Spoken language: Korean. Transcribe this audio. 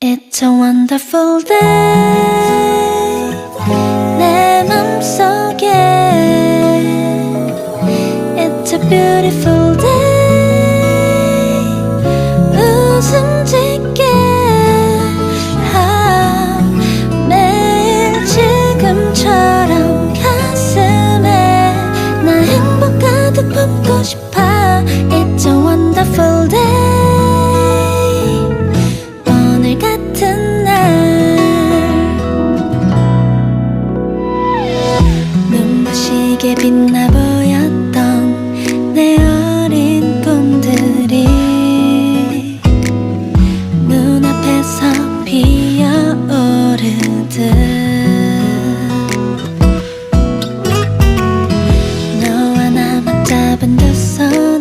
It's a wonderful day 내 맘속에 It's a beautiful day 웃음 짓게 아, 매일 지금처럼 가슴에 나 행복 가득 품고 싶어 내게 빛나 보였던 내 어린 꿈들이 눈앞에서 피어오르듯 너와 나 맞잡은 두 손.